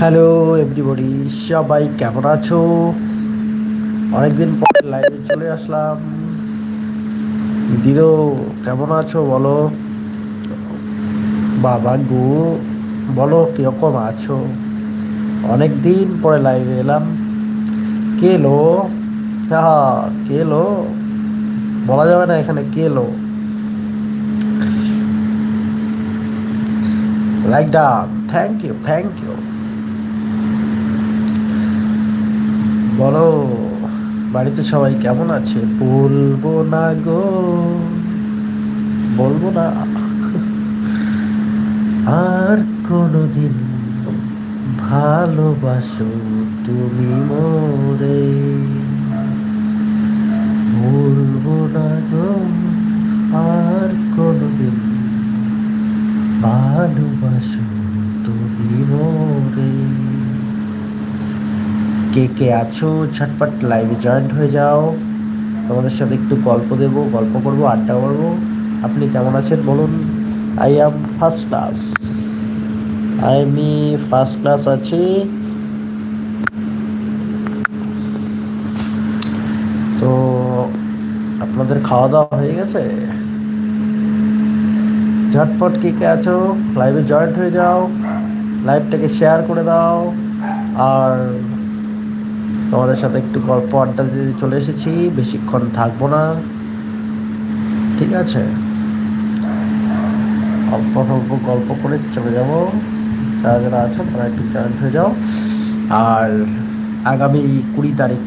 Hello everybody সবাই কেমন আছো? অনেকদিন পর লাইভে চলে আসলাম। দিদো, কেমন আছো বলো? বাবা গো, বলো কীরকম আছো? অনেক দিন পরে লাইভে এলাম। কে এলো হ্যাঁ কে এলো বলা যাবে না এখানে কে এলো like done thank you thank you বলো, বাড়িতে সবাই কেমন আছে? বলব না গো। বলব না। আর কোনোদিন ভালোবাসো তুমি মোরে। বলব না গো, আর কোনোদিন ভালোবাসো তুমি মোরে। কে কে আছো? ঝটপট লাইভে জয়েন্ট হয়ে যাও। তোমাদের সাথে একটু গল্প দেব, গল্প করব, আড্ডা মারবো আপনি কেমন আছেন বলুন? I am first class I আমি ফার্স্ট ক্লাস আছি। তো আপনাদের খাওয়া দাওয়া হয়ে গেছে? ঝটপট কে কে আছো? লাইভে জয়েন্ট হয়ে যাও। লাইভটাকে শেয়ার করে দাও। আর তোমাদের সাথে একটু গল্প আড্ডা দিতে চলে এসেছি। বেশিক্ষণ থাকব না। ঠিক আছে? অল্প অল্প গল্প করে চলে যাব। যারা যারা আছো, তারা একটু জয়েন্ট হয়ে যাও। আর আগামী কুড়ি তারিখ,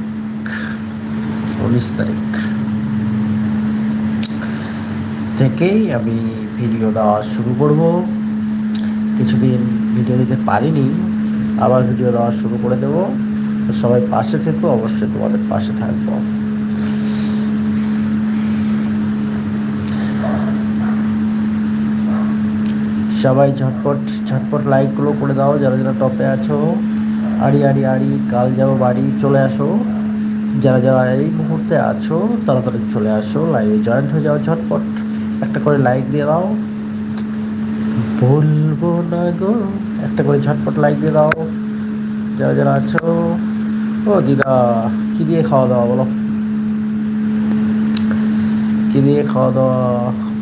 উনিশ তারিখ থেকেই আমি ভিডিও দেওয়া শুরু করব। কিছুদিন ভিডিও দিতে পারিনি, আবার ভিডিও দেওয়া শুরু করে দেবো। সবাই পাশে থেকো, অবশ্যই তোমাদের পাশে থাকব। সবাই ঝটপট ঝটপট লাইকগুলো করে দাও, যারা যারা টপে আছো। আড়ি আড়ি আড়ি, কাল যাব বাড়ি, চলে আসো। যারা যারা এই মুহূর্তে আছো তাড়াতাড়ি চলে আসো লাইভে জয়েন্ট হয়ে যাও ঝটপট। একটা করে লাইক দিয়ে দাও। বলব না গো, একটা করে ঝটপট লাইক দিয়ে দাও। যারা যারা আছো ও দিদা, কি দিয়ে খাওয়া দাওয়া বলো? কি দিয়ে খাওয়া দাওয়া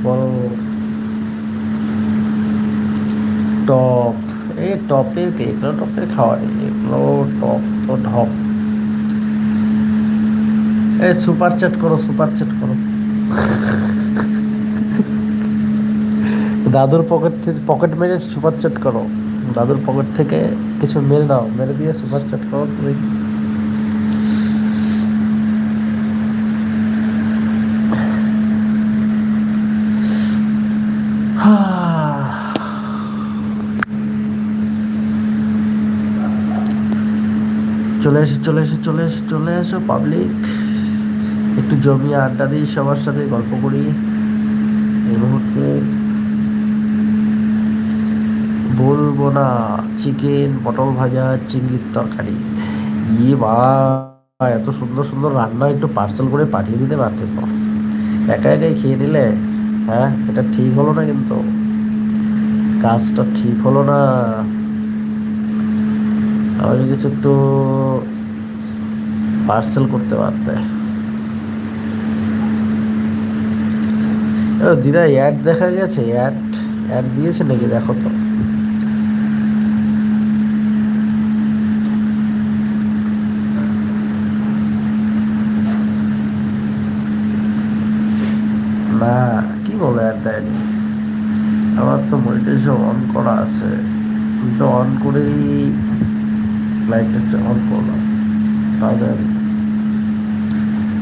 বলো? টপ। এই টপের এগুলো টপের খাওয়া এগুলো টপ তো ঢপ। এ সুপার চ্যাট করো সুপার চ্যাট করো। দাদুর পকেট থেকে পকেট মেরে সুপার চ্যাট করো। দাদুর পকেট থেকে কিছু মেরে দাও। মেরে দিয়ে সুপার চ্যাট করো তুমি। চলে এসো চলে এসো চলে এসো চলে এসো পাবলিক একটু জমিয়ে আড্ডা দিই, সবার সাথে গল্প করি। এই মুহূর্তে বলব না চিকেন পটল ভাজা, চিংড়ির তরকারি। ইয়ে বা, এত সুন্দর সুন্দর রান্না একটু পার্সেল করে পাঠিয়ে দিতে পারতে তো। একা একাই খেয়ে নিলে হ্যাঁ এটা ঠিক হলো না কিন্তু? কাজটা ঠিক হলো না। তাহলে কিছু একটু পার্সেল করতে পারতে। দিদা অ্যাড দেখা গেছে অ্যাড অ্যাড দিয়েছে নাকি? দেখো তো। না, কি বলে অ্যাড দেয়নি আমার তো মনিটাইজেশন অন করা আছে। কিন্তু অন করেই লাইটটা অন করলাম তাহলে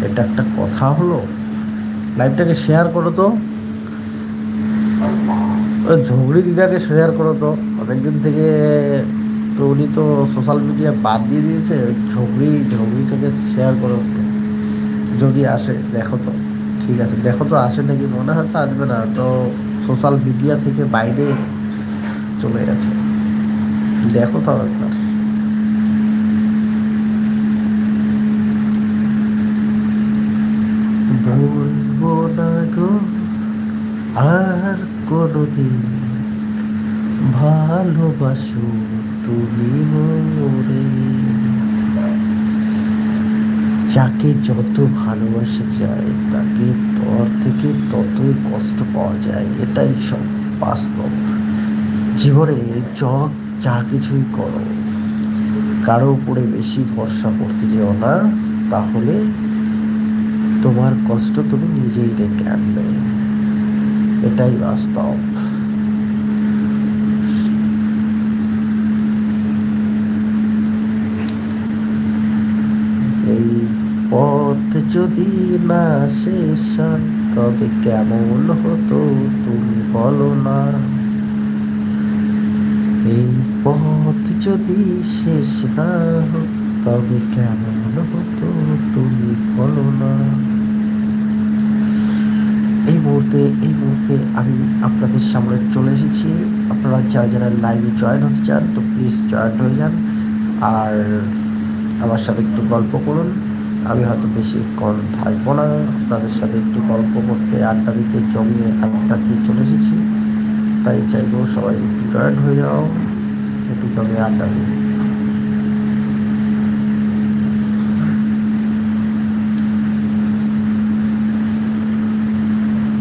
এটা একটা কথা হলো? লাইভটাকে শেয়ার করো তো। ঝগড়ি দিদাকে শেয়ার করো তো। অনেকদিন থেকে তো উনি তো সোশ্যাল মিডিয়া বাদ দিয়ে দিয়েছে। ঝগড়ি, ঝগড়িটাকে শেয়ার করো। যদি আসে, দেখো তো। ঠিক আছে, দেখো তো আসে নাকি মনে হয় তো আসবে না। তো সোশ্যাল মিডিয়া থেকে বাইরে চলে গেছে। দেখো তো একবার বলব না গো, আর কোনোদিন ভালোবাসো তুমি মোরে। যাকে যত ভালোবাসা যায়, তাকে তোর থেকে ততই কষ্ট পাওয়া যায়, এটাই সব বাস্তব। জীবনে যত যা কিছুই করো, কারও উপরে বেশি ভরসা করতে যেও না, তাহলে তোমার কষ্ট তুমি নিজেই ডেকে আনবে। এটাই বাস্তব। এই পথ যদি না শেষ তবে কেমন হতো তুমি বলো না। এই পথ যদি শেষ না হতো তবে কেমন হতো তুমি বলো না। এই মুহূর্তে এই মুহূর্তে আমি আপনাদের সামনে চলে এসেছি। আপনারা যারা যারা লাইভে জয়েন হতে চান, তো প্লিজ জয়েন হয়ে যান। আর আমার সাথে একটু গল্প করুন। আমি হয়তো বেশিক্ষণ থাকব না। আপনাদের সাথে একটু গল্প করতে, আড্ডা দিতে, জমিয়ে আড্ডা দিয়ে চলে এসেছি। তাই চাইব সবাই একটু জয়েন হয়ে যাও। একটু জমিয়ে আড্ডা দিই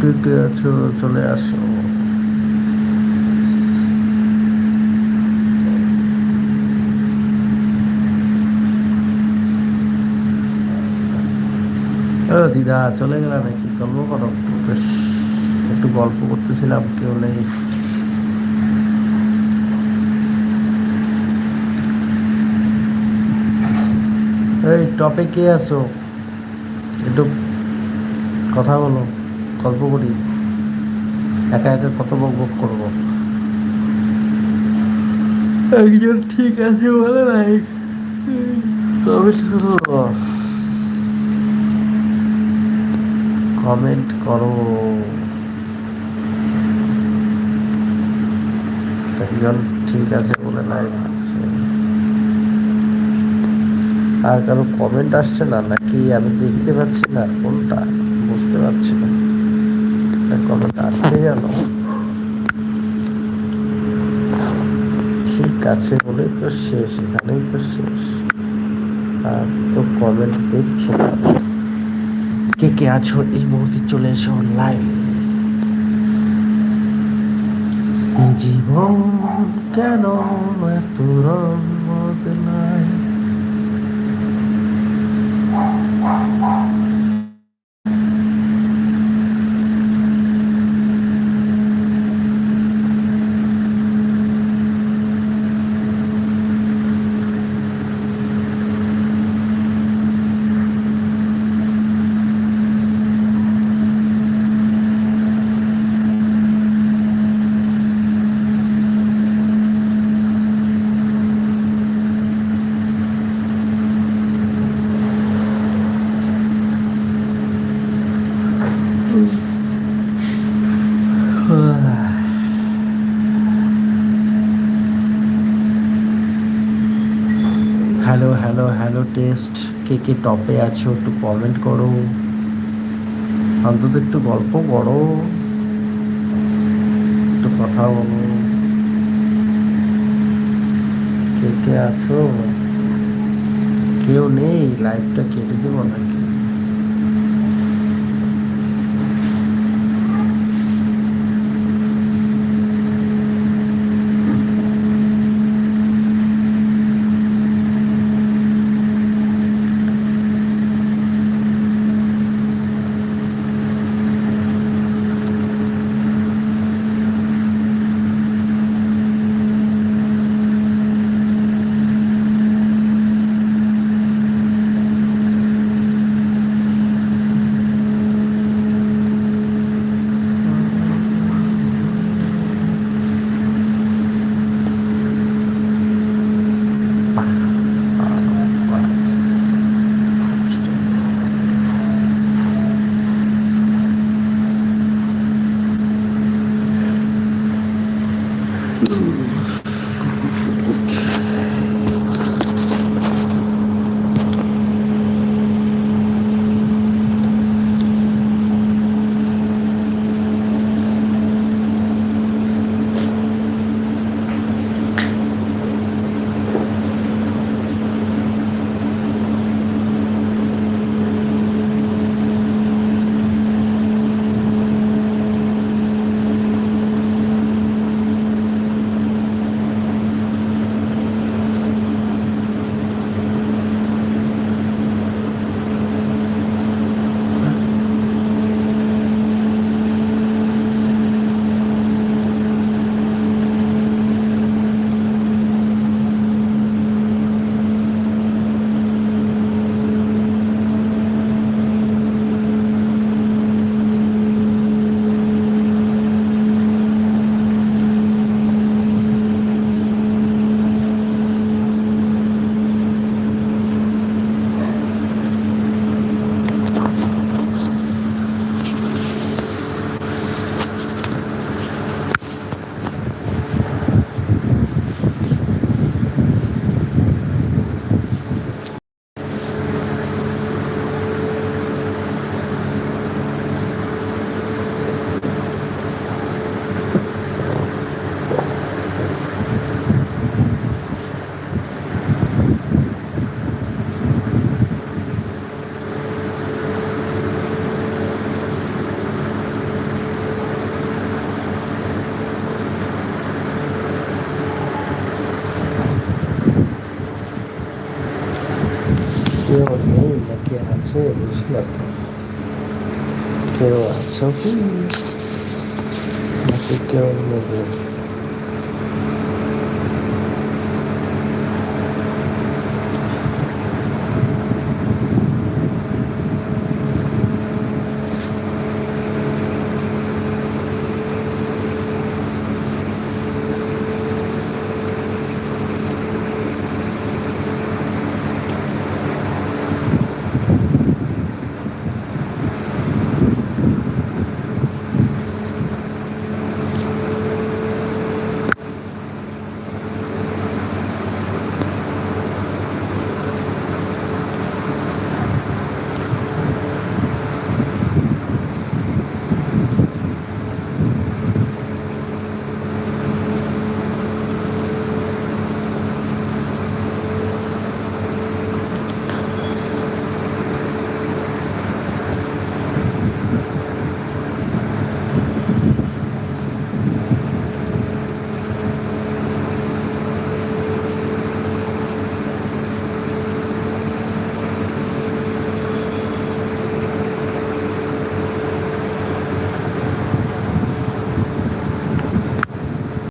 কে আছো, চলে আসো। দিদা, চলে গেলাম নাকি? গল্প করো বেশ, একটু গল্প করতেছিলাম, কেউ নেই। এই টপে কে আছো? একটু কথা বলো। গল্প করি একা একা কত বক করব। একজন ঠিক আছে বলে নাই। তবে কমেন্ট করো। একজন ঠিক আছে বলে নাই আর কারও কমেন্ট আসছে না? নাকি আমি দেখতে পাচ্ছি না? কোনটা? বুঝতে পারছি না। কমেন্ট আসছে গেল ঠিক আছে বলে তো শেষ, এখানেই তো শেষ। আর তো কমেন্ট দেখছি না। কে কে আছো এই মুহূর্তে চলে এসো লাইভ জীবন কেন এত রং বদলায় হ্যালো হ্যালো টেস্ট কে কে টপে আছো একটু কমেন্ট করো। অন্তত একটু গল্প করো। একটু কথা বলো। কে কে আছো? কেউ নেই লাইফটা কেটে দেবো say it nothing. Get a lot. So, hmm, I.